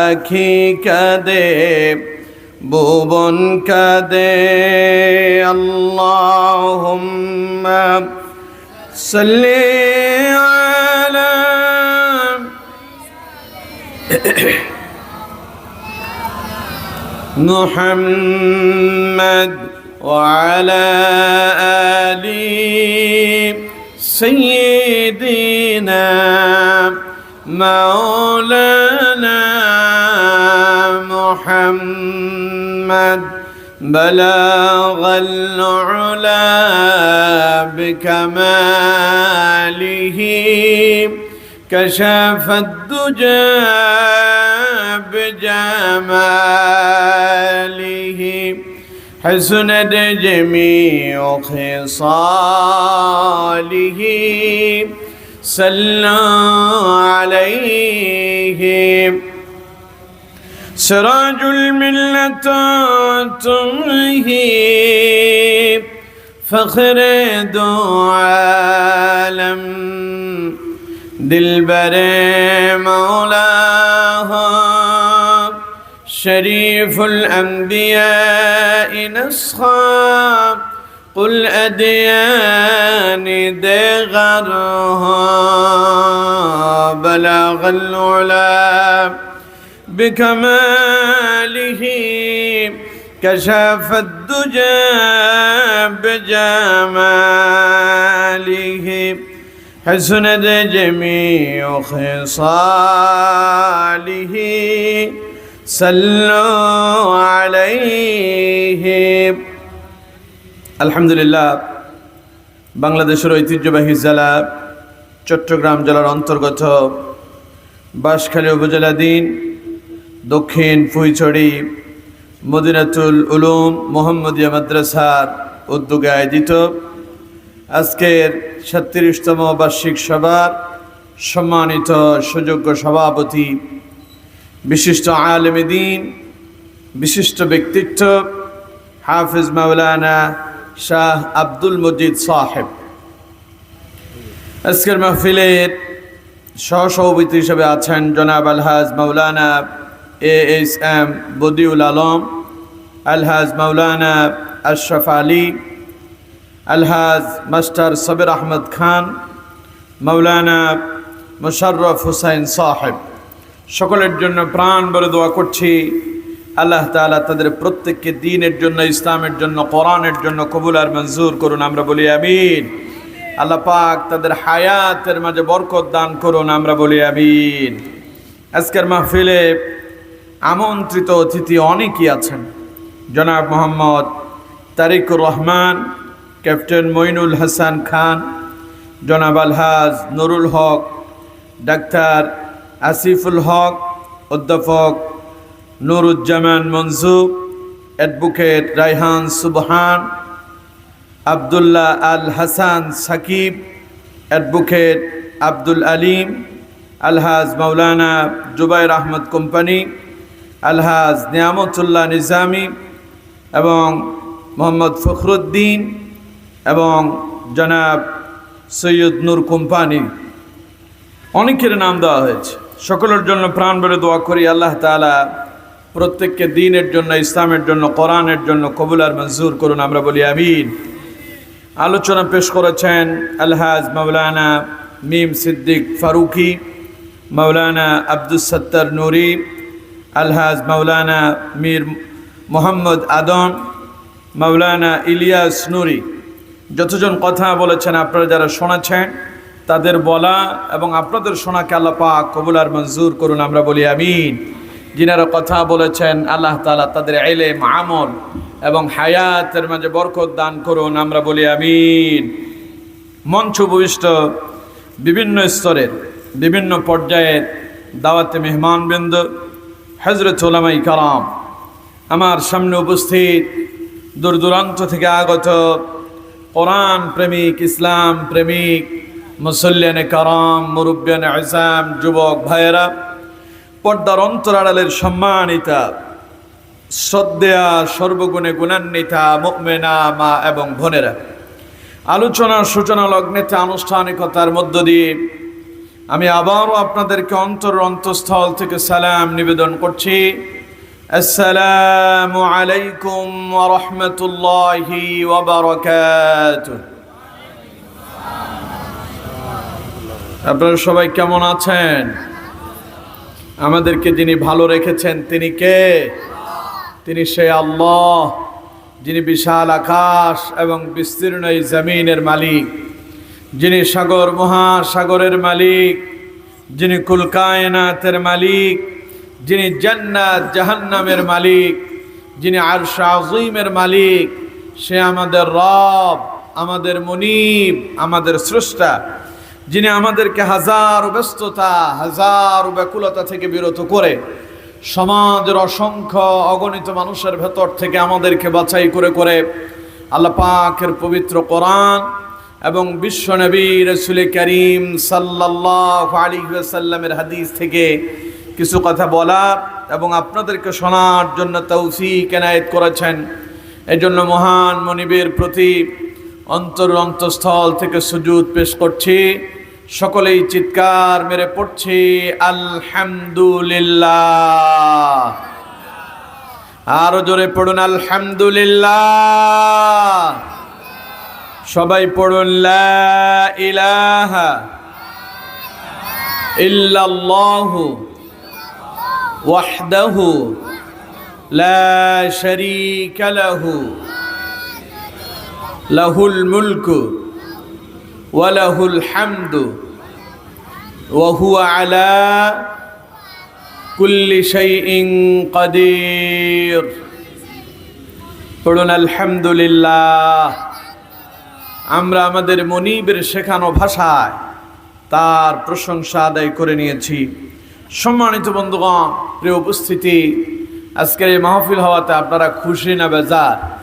আখি কাঁদে ভুবন কাঁদে আল্লাহুম্মা সাল্লি আলা محمد وعلى آل سيدنا مولانا محمد بلغ العلا بكماله كشف الدجى بجماله. حسنت جميع خصاله. صلوا عليه. سراج الملة تمهي فخر دو عالم دلبر مولاها. شريف الأنبياء نسخا. قل أديان دغرها بلغ العلا بكماله كشف الدجى بجماله حسنت جميع خصاله صلوا عليه আলহামদুলিল্লাহ, বাংলাদেশের ঐতিহ্যবাহী জেলা চট্টগ্রাম জেলার অন্তর্গত বাঁশখালী উপজেলাধীন দক্ষিণ ফুইছড়ি, মদিনাতুল উলুম মোহাম্মদিয়া মাদ্রাসার উদ্যোগে আয়োজিত আজকের সাতত্রিশতম বার্ষিক সভার সম্মানিত সুযোগ্য সভাপতি, বিশিষ্ট আলেমেদিন বিশিষ্ট ব্যক্তিত্ব হাফিজ মাওলানা শাহ আব্দুল মজিদ সাহেব। আজকের মাহফিলের সহসভাপতি হিসেবে আছেন জনাব Alhaj Maulana A S M Badiul Alam, Alhaj Maulana Ashraf Ali, Alhaj master Sabir Ahmed Khan, মাওলানা মোশাররফ হুসাইন সাহেব। সকলের জন্য প্রাণ বলে দোয়া করছি। আল্লাহ তাআলা তাদের প্রত্যেককে দিনের জন্য, ইসলামের জন্য, কোরআনের জন্য কবুল আর মঞ্জুর করুন, আমরা বলি আমিন। আল্লাহ পাক তাদের হায়াতের মাঝে বরকত দান করুন, আমরা বলি আমিন। আজকের মাহফিলে আমন্ত্রিত অতিথি অনেকেই আছেন। জনাব মোহাম্মদ তারিকুর রহমান, ক্যাপ্টেন মইনুল হাসান খান, জনাব আলহাজ নুরুল হক, ডাক্তার আসিফুল হক, অধ্যাপক Nuruzzaman Manjub advocate Raihan Subhan, Abdullah Al Hasan Sakib, advocate Abdul Alim, Alhaj Maulana Zubair Ahmed company, Alhaj Niamatullah Nizami এবং মোহাম্মদ ফখরুদ্দিন এবং জনাব সৈয়দ নূর কোম্পানি। অনেকের নাম দেওয়া হয়েছে। সকলের জন্য প্রাণ বেড়ে দোয়া করি আল্লাহ তালা প্রত্যেককে দিনের জন্য, ইসলামের জন্য, কোরআনের জন্য কবুল আর মঞ্জুর করুন, আমরা বলি আমিন। আলোচনা পেশ করেছেন আলহাজ মাওলানা মিম সিদ্দিক ফারুকি, মাওলানা আব্দুল সত্তর নুরি, আলহাজ মাওলানা মীর মোহাম্মদ আদম মাওলানা ইলিয়াস নুরি। যতজন কথা বলেছেন আপনারা যারা শোনাচ্ছেন, তাদের বলা এবং আপনাদের শোনাকে আল্লাহ পাক কবুল আর মঞ্জুর করুন, আমরা বলি আমিন। যিনারা কথা বলেছেন, আল্লাহ তালা তাদের এলেম আমল এবং হায়াতের মাঝে বরকত দান করুন, আমরা বলি আমিন। মঞ্চ ভূমিষ্ঠ বিভিন্ন স্তরের, বিভিন্ন পর্যায়ের দাওয়াতে মেহমানবৃন্দ হজরত ওলামাই কালাম আমার সামনে উপস্থিত দূর দূরান্ত থেকে আগত কোরআন প্রেমিক, ইসলাম প্রেমিক, মুসল্লিয়ানে কারাম, মুরব্বিয়ান আজাম, যুবক ভাইয়েরা পর্দার অন্তরাড়ালের সম্মানিতা, শ্রদ্ধেয়া, সর্বগুণে গুণান্বিতা মুকমেনা মা এবং বোনেরা। আলোচনার সূচনা লগ্নেতে আনুষ্ঠানিকতার মধ্য দিয়ে আমি আবারও আপনাদেরকে অন্তর অন্তঃস্থল থেকে সালাম নিবেদন করছি। আসসালামু আলাইকুম রাহমাতুল্লাহি আপনারা সবাই কেমন আছেন? আমাদেরকে যিনি ভালো রেখেছেন, তিনি কে? তিনি সে আল্লাহ, যিনি বিশাল আকাশ এবং বিস্তীর্ণ এই জমিনের মালিক। যিনি সাগর, মহাসাগরের মালিক। যিনি কুলকায়নাতের মালিক। যিনি জান্নাত, জাহান্নামের মালিক। যিনি আরশা আজিমের মালিক। সে আমাদের রব, আমাদের মনিব, আমাদের স্রষ্টা। যিনি আমাদেরকে হাজার ব্যস্ততা, হাজার ব্যাকুলতা থেকে বিরত করে সমাজের অসংখ্য অগণিত মানুষের ভেতর থেকে আমাদেরকে বাছাই করে করে আল্লাহ পাকের পবিত্র কোরআন এবং বিশ্ব নবী রসুল করিম সাল্লাহ আলী সাল্লামের হাদিস থেকে কিছু কথা বলার এবং আপনাদেরকে শোনার জন্য তৌসি এনায়েত করেছেন। এই জন্য মহান মনিবের প্রতি অন্তর অন্তঃস্থল থেকে সুজুদ পেশ করছি। সকলেই চিৎকার মেরে পড়ছে, আলহামদুলিল্লাহ। আরও জোরে পড়ুন, আলহামদুলিল্লাহ। সবাই পড়ুন ইলাহা ইল্লাল্লাহু লা লাহুল মুলকু। ওয়া লাহুল হামদু ওয়া হুয়া আলা কুল্লি শাইইন কাদির। পড়ুন, আলহামদুলিল্লাহ। আমরা আমাদের মনিবের শেখানো ভাষায় তার প্রশংসা আদায় করে নিয়েছি। সম্মানিত বন্ধুগণ, প্রিয় উপস্থিতি, আজকের এই মাহফিল হওয়াতে আপনারা খুশি না বেজার?